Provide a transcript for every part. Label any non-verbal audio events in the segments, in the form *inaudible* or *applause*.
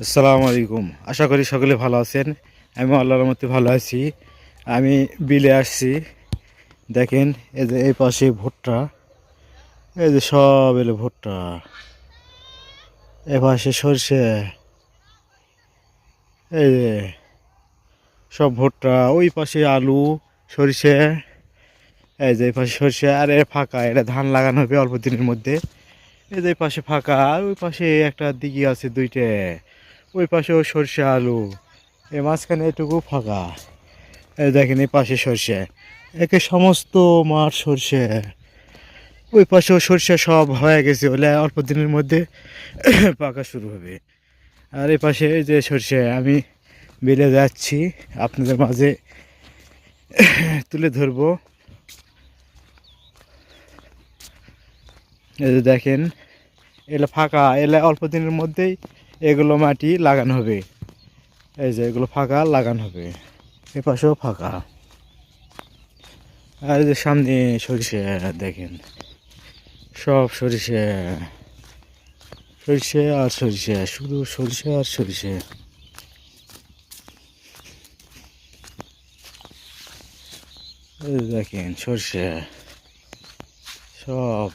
আসসালামু আলাইকুম। আশা করি সকলে ভালো আছেন। আমি আল্লাহর মধ্যে ভালো আছি। আমি বিলে আসছি। দেখেন, এই যে এই পাশে ভুট্টা। এই যে সব এলো ভুট্টা। এ পাশে সরষে। এই যে সব ভুট্টা। ওই পাশে আলু, সরষে। এই যে এই পাশে সরষে। আর, এ ফাঁকা। এটা ধান লাগানো হবে অল্প দিনের মধ্যে। এই যে পাশে ফাঁকা। আর ওই পাশে একটা দিঘি আছে দুইটা। ওই পাশেও সরষে আলু। এই মাঝখানে এটুকু ফাঁকা। দেখেন এই পাশে সরষে। একে সমস্ত মাঠ সরষে। ওই পাশেও সরষে সব হয়ে গেছে বলে অল্প দিনের মধ্যে পাকা শুরু হবে। আর এই পাশে যে সরষে, আমি বেলে যাচ্ছি। আপনাদের মাঝে তুলে ধরবো। এই যে দেখেন এগুলো ফাঁকা, এলে অল্প দিনের মধ্যেই এগুলো মাটি লাগানো হবে। এই যে এগুলো ফাঁকা লাগানো হবে। এ পাশেও ফাঁকা। আর যে সামনে সরিষে, দেখেন। সব সরিষে। সরিষে আর সরিষে, শুধু সরিষে আর সরিষে। দেখেন সরষে। সব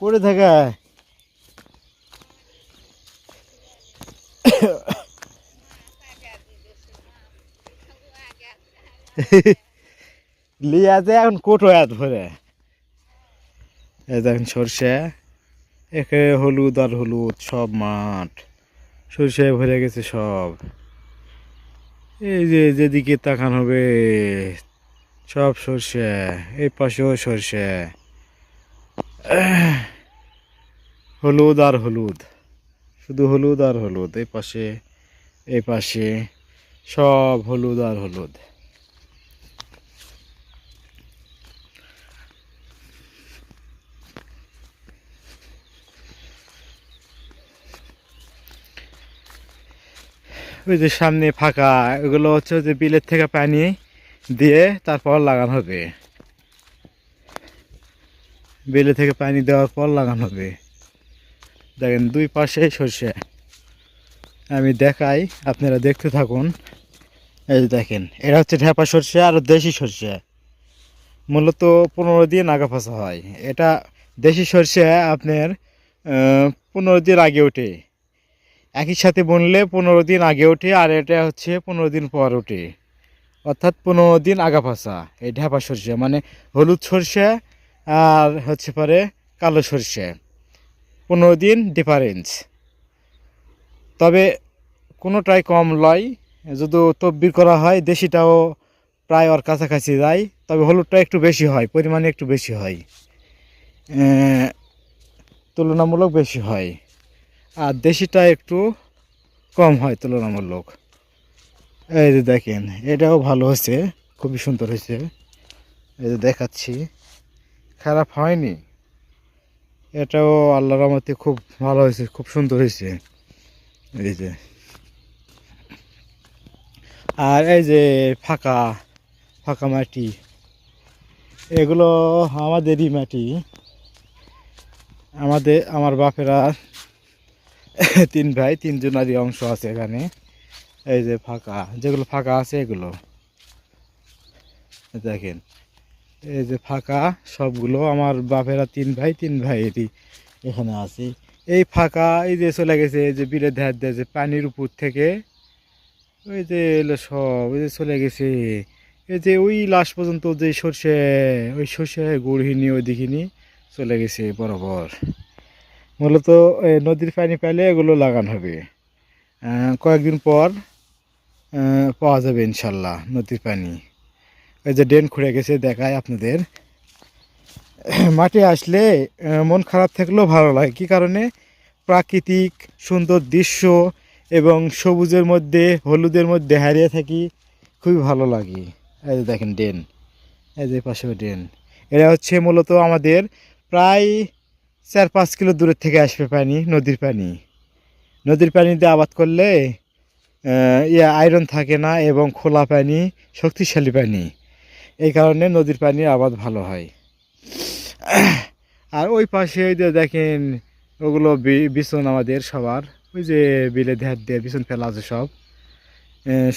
করে থাকা লিয়াতে এখন কোটো এত ভরে। দেখেন সরষে, একে হলুদ আর হলুদ, সব মাঠ। সরষে ভরে গেছে সব। এই যে যেদিকে তাকান হবে, সব সরষে, এই পাশেও সরষে। হলুদ আর হলুদ। শুধু হলুদ আর হলুদ, এই পাশে এই পাশে সব হলুদ আর হলুদ। ওই যে সামনে ফাঁকা, এগুলো হচ্ছে যে বিলের থেকে পানি দিয়ে তারপর লাগানো হবে। বেলে থেকে পানি দেওয়ার পর লাগানো হবে। দেখেন দুই পাশে সরষে। আমি দেখাই, আপনারা দেখতে থাকুন। এই দেখেন, এটা হচ্ছে ঢেপা সরষে আর দেশি সরষে। মূলত পনেরো দিন আগা ফাঁসা হয়। এটা দেশি সরষে আপনার পনেরো দিন আগে ওঠে। একই সাথে বুনলে পনেরো দিন আগে ওঠে আর এটা হচ্ছে পনেরো দিন পর ওঠে। অর্থাৎ পনেরো দিন আগা ফাঁসা, এই ঢেপা সরষে। মানে হলুদ সরষে আর হচ্ছে পরে কালো সরষে। পনেরো দিন ডিফারেন্স তবে কোনোটাই কম লয় যদি তব্বির করা হয়, দেশিটাও প্রায় ওর কাছাকাছি যায়, তবে হলুদটা একটু বেশি হয়, পরিমাণে একটু বেশি হয়। তুলনামূলক বেশি হয়। আর দেশিটা একটু কম হয় তুলনামূলক। এই যে দেখেন, এটাও ভালো হয়েছে, খুবই সুন্দর হয়েছে। এই যে দেখাচ্ছি, খারাপ হয়নি। এটাও আল্লাহর রহমতে খুব ভালো হয়েছে, খুব সুন্দর হয়েছে। এই যে। আর এই যে ফাঁকা ফাঁকা মাটি, এগুলো আমাদেরই মাটি। আমাদের, আমার বাপেরা, তিন ভাই, তিনজনারই অংশ আছে এখানে। এই যে ফাঁকা, যেগুলো ফাঁকা আছে এগুলো। দেখেন এই যে ফাঁকা, সবগুলো আমার বাপেরা তিন ভাই, তিন ভাইয়েরই এখানে আছি। এই ফাঁকা, এই যে চলে গেছে, এই যে বিলের ধার দেয় যে পানির উপর থেকে, ওই যে এলো সব ওই যে চলে গেছে। এই যে ওই লাস্ট পর্যন্ত যে সর্ষে, ওই সর্ষে গুড়হিনী ওই দিকিনি চলে গেছে বরাবর। মূলত নদীর পানি পাইলে এগুলো লাগানো হবে। কয়েকদিন পর পাওয়া যাবে ইনশাল্লাহ নদীর পানি। এই যে ড্রেন খুঁড়ে গেছে দেখায় আপনাদের। মাঠে আসলে মন খারাপ থাকলেও ভালো লাগে। কী কারণে? প্রাকৃতিক সুন্দর দৃশ্য এবং সবুজের মধ্যে, হলুদের মধ্যে হারিয়ে থাকি, খুবই ভালো লাগে। এই যে দেখেন ড্রেন। এই যে পাশে ড্রেন। এটা হচ্ছে মূলত আমাদের প্রায় চার পাঁচ কিলো দূরের থেকে আসবে পানি, নদীর পানি। নদীর পানিতে আবাদ করলে ইয়ে আয়রন থাকে না এবং খোলা পানি, শক্তিশালী পানি। এই কারণে নদীর পানি আবাদ ভালো হয়। আর ওই পাশে ওই দেখেন, ওগুলো বিছন আমাদের সবার। ওই যে বিলে ধ্যাত দিয়ে বিছন ফেলা আছে সব।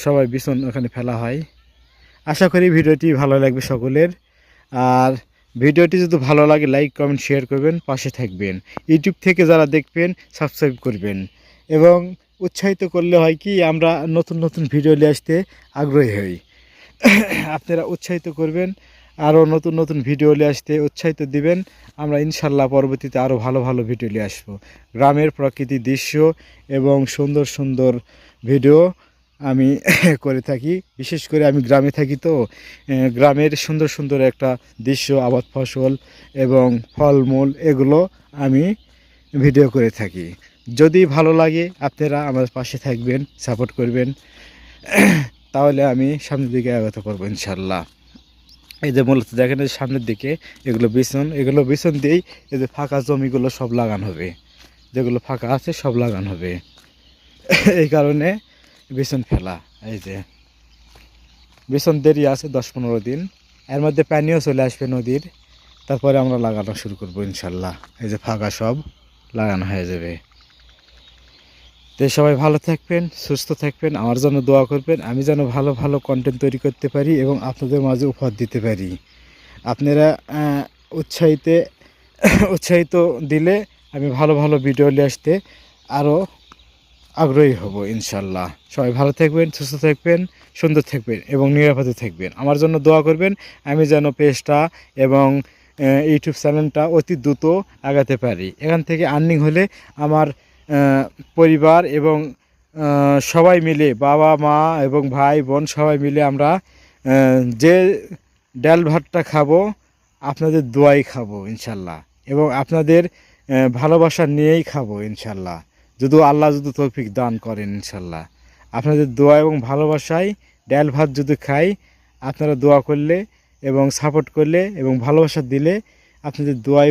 সবাই বিছন ওখানে ফেলা হয়। আশা করি ভিডিওটি ভালো লাগবে সকলের। আর ভিডিওটি যদি ভালো লাগে, লাইক, কমেন্ট, শেয়ার করবেন, পাশে থাকবেন। ইউটিউব থেকে যারা দেখবেন, সাবস্ক্রাইব করবেন। এবং উৎসাহিত করলে হয় কি, আমরা নতুন নতুন ভিডিও নিয়ে আসতে আগ্রহী হই। *coughs* আপনারা উৎসাহিত করবেন, আরও নতুন নতুন ভিডিও নিয়ে আসতে উৎসাহিত দিবেন। আমরা ইনশাল্লাহ পরবর্তীতে আরও ভালো ভালো ভিডিও নিয়ে আসব। গ্রামের প্রাকৃতিক দৃশ্য এবং সুন্দর সুন্দর ভিডিও আমি *coughs* করে থাকি। বিশেষ করে আমি গ্রামে থাকি তো গ্রামের সুন্দর সুন্দর একটা দৃশ্য, আবাদ ফসল এবং ফলমূল, এগুলো আমি ভিডিও করে থাকি। যদি ভালো লাগে, আপনারা আমার পাশে থাকবেন, সাপোর্ট করবেন। *coughs* তাহলে আমি সামনের দিকে আগত করব ইনশাল্লাহ। এই যে মূলত দেখেন সামনের দিকে এগুলো বিছন এগুলো বিছন দিয়েই এই যে ফাঁকা জমিগুলো সব লাগানো হবে। যেগুলো ফাঁকা আছে সব লাগানো হবে। এই কারণে বিছন ফেলা, এই যে। বিছন দেরি আছে দশ পনেরো দিন। এর মধ্যে পানিও চলে আসবে নদীর। তারপরে আমরা লাগানো শুরু করব ইনশাল্লাহ। এই যে ফাঁকা সব লাগানো হয়ে যাবে। তো সবাই ভালো থাকবেন, সুস্থ থাকবেন, আমার জন্য দোয়া করবেন, আমি যেন ভালো ভালো কন্টেন্ট তৈরি করতে পারি এবং আপনাদের মাঝে উপহার দিতে পারি। আপনারা উৎসাহিতে, *coughs* উৎসাহিত দিলে আমি ভালো ভালো ভিডিও নিয়ে আসতে আরও আগ্রহী হব ইনশাল্লাহ সবাই ভালো থাকবেন, সুস্থ থাকবেন, সুন্দর থাকবেন এবং নিরাপদে থাকবেন। আমার জন্য দোয়া করবেন, আমি যেন পেজটা এবং ইউটিউব চ্যানেলটা অতি দ্রুত আগাতে পারি। এখান থেকে আর্নিং হলে আমার পরিবার এবং সবাই মিলে, বাবা, মা এবং ভাই, বোন সবাই মিলে আমরা যে ডাল ভাতটা খাব, আপনাদের দোয়াই খাব, ইনশাল্লাহ। এবং আপনাদের ভালোবাসা নিয়েই খাব, ইনশাল্লাহ। যদি আল্লাহ যদি তৌফিক দান করেন, ইনশাল্লাহ। আপনাদের দোয়া এবং ভালোবাসায় ডাল ভাত যদি খাই, আপনারা দোয়া করলে এবং সাপোর্ট করলে এবং ভালোবাসা দিলে আপনাদের দোয়াই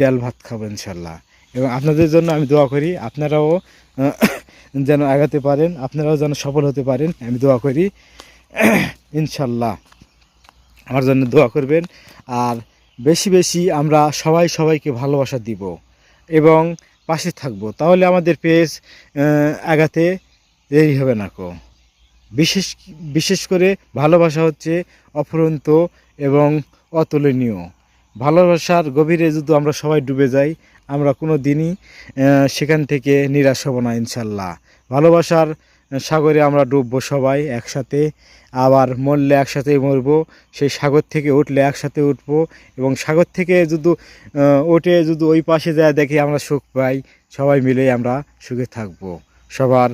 ডাল ভাত খাব, ইনশাল্লাহ। এবং আপনাদের জন্য আমি দোয়া করি, আপনারাও যেন আগাতে পারেন, আপনারাও যেন সফল হতে পারেন, আমি দোয়া করি। ইনশাল্লাহ। আমার জন্য দোয়া করবেন। আর বেশি বেশি আমরা সবাই সবাইকে ভালোবাসা দিব এবং পাশে থাকব। তাহলে আমাদের পেজ আগাতে দেরি হবে না কো। বিশেষ বিশেষ করে ভালোবাসা হচ্ছে অফুরন্ত এবং অতুলনীয়। ভালোবাসার গভীরে যদি আমরা সবাই ডুবে যাই আমরা কোনো দিনই সেখান থেকে নিরাশ হব না, ইনশাল্লাহ। ভালোবাসার সাগরে আমরা ডুববো সবাই একসাথে, আবার মরলে একসাথে মরবো, সেই সাগর থেকে উঠলে একসাথে উঠবো, এবং সাগর থেকে যদি উঠে যদি ওই পাশে যায় দেখি আমরা সুখ পাই, সবাই মিলেই আমরা সুখে থাকব। সবার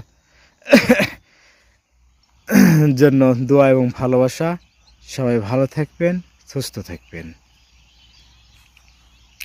জন্য দোয়া এবং ভালোবাসা। সবাই ভালো থাকবেন, সুস্থ থাকবেন।